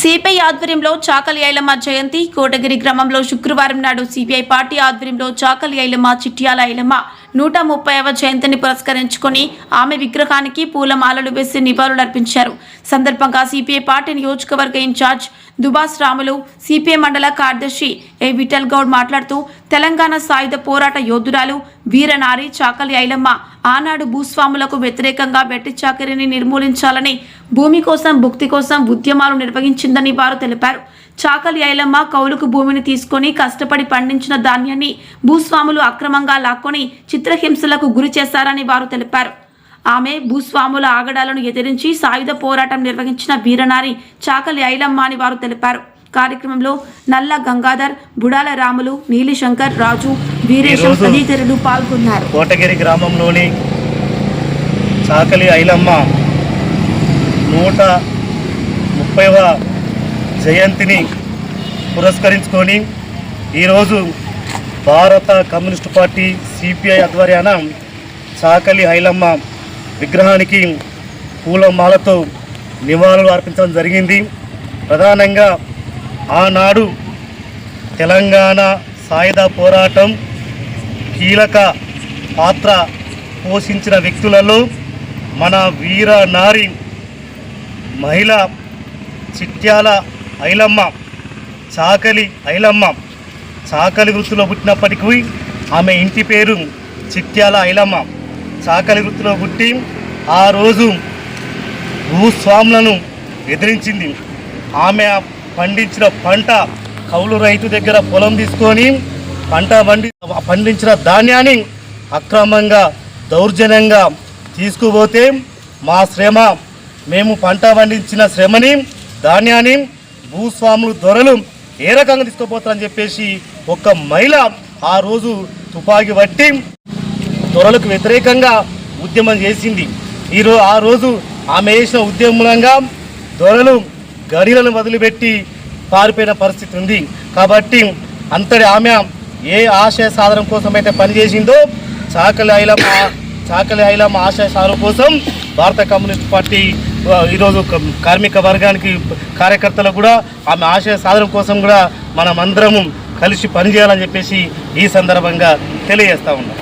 CPI ఆధ్వర్యంలో చాకలి ఐలమ్మ జయంతి కోటగిరి గ్రామంలో శుక్రవారం నాడు సిపిఐ పార్టీ ఆధ్వర్యంలో చాకలి ఐలమ్మ చిట్యాల ఐలమ్మ నూట ముప్పైవ జయంతిని పురస్కరించుకొని ఆమె విగ్రహానికి పూలమాలలు వేసి నివాళులర్పించారు. సందర్భంగా సిపిఐ పార్టీ నియోజకవర్గ ఇన్ఛార్జ్ దుబాస్ రాములు సిపిఐ మండల కార్యదర్శి ఏ విఠల్ గౌడ్ మాట్లాడుతూ తెలంగాణ సాయుధ పోరాట యోధురాలు వీరనారి చాకలి ఐలమ్మ ఆనాడు భూస్వాములకు వ్యతిరేకంగా వెట్టి చాకరిని నిర్మూలించాలని భూమి కోసం భుక్తి కోసం ఉద్యమాలు నిర్వహించిందని వారు తెలిపారు. చాకలి ఐలమ్మ కౌలుకు భూమిని తీసుకొని కష్టపడి పండించిన ధాన్యాన్ని భూస్వాములు అక్రమంగా లాక్కొని చిత్రహింసలకు గురి చేశారని వారు తెలిపారు. ఆమె భూస్వాముల ఆగడాలను ఎదిరించి సాయుధ పోరాటం నిర్వహించిన వీరనారి చాకలి ఐలమ్మ అని వారు తెలిపారు. కార్యక్రమంలో నల్ల గంగాధర్ బుడాల రాములు నీలిశంకర్ రాజు వీరేశం తదితరులు పాల్గొన్నారు. కోటగిరి గ్రామంలోని చాకలి ఐలమ్మ నూట ముప్పైవ జయంతిని పురస్కరించుకొని ఈరోజు భారత కమ్యూనిస్టు పార్టీ సిపిఐ ఆధ్వర్యాన చాకలి ఐలమ్మ విగ్రహానికి పూలమాలతో నివాళులు అర్పించడం జరిగింది. ప్రధానంగా ఆనాడు తెలంగాణ సాయుధ పోరాటం కీలక పాత్ర పోషించిన వ్యక్తులలో మన వీర నారి మహిళ చిట్యాల ఐలమ్మ. చాకలి ఐలమ్మ. చాకలి వృత్తిలో పుట్టినప్పటికీ ఆమె ఇంటి పేరు చిట్యాల ఐలమ్మ. చాకలి వృత్తిలో పుట్టి ఆ రోజు భూస్వాములను ఎదిరించింది. ఆమె పండించిన పంట కౌలు రైతు దగ్గర పొలం తీసుకొని పంట పండి పండించిన ధాన్యాన్ని అక్రమంగా దౌర్జన్యంగా తీసుకుపోతే మా శ్రమ. మేము పంట పండించిన శ్రమని ధాన్యాన్ని భూస్వాములు దొరలు ఏ రకంగా తీసుకుపోతారని చెప్పేసి ఒక మహిళ ఆ రోజు తుపాకి పట్టి దొరలకు వ్యతిరేకంగా ఉద్యమం చేసింది. ఈరోజు ఆ రోజు ఆమె చేసిన ఉద్యమంగా దొరలు గడిలను వదిలిపెట్టి పారిపోయిన పరిస్థితి ఉంది. కాబట్టి అంతటి ఆమె ఏ ఆశయ సాధన కోసం అయితే పనిచేసిందో చాకలి ఐలమ్మ చాకలి ఐలమ్మ ఆశయ సాధన కోసం భారత కమ్యూనిస్ట్ పార్టీ ఈరోజు కార్మిక వర్గానికి కార్యకర్తలు కూడా ఆమె ఆశయ సాధన కోసం కూడా మనం అందరము కలిసి పనిచేయాలని చెప్పేసి ఈ సందర్భంగా తెలియజేస్తా ఉన్నాం.